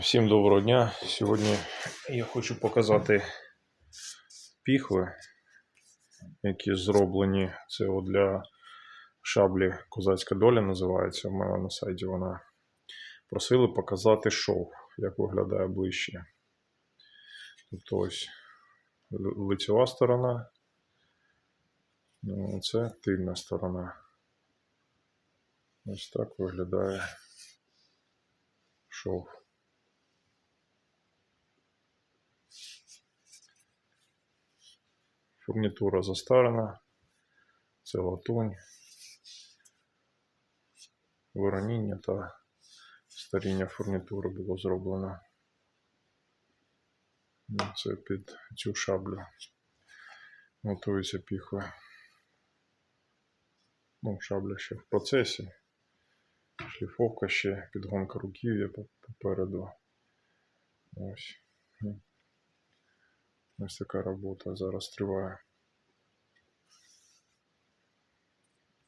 Всім доброго дня. Сьогодні я хочу показати піхви, які зроблені. Це для шаблі Козацька доля називається. У мене на сайті вона. Просили показати шов, як виглядає ближче. Тобто ось лицева сторона. Ну, Це тильна сторона. Ось так виглядає шов. Фурнітура застарена. Це латунь. Вороніння та старіння фурнітури було зроблено. Ну, Це під цю шаблю. Готується піхва. Ну, шабля ще в процесі. Шліфовка ще, підгонка руків'я по- попереду. Ось. Ось така робота зараз триває.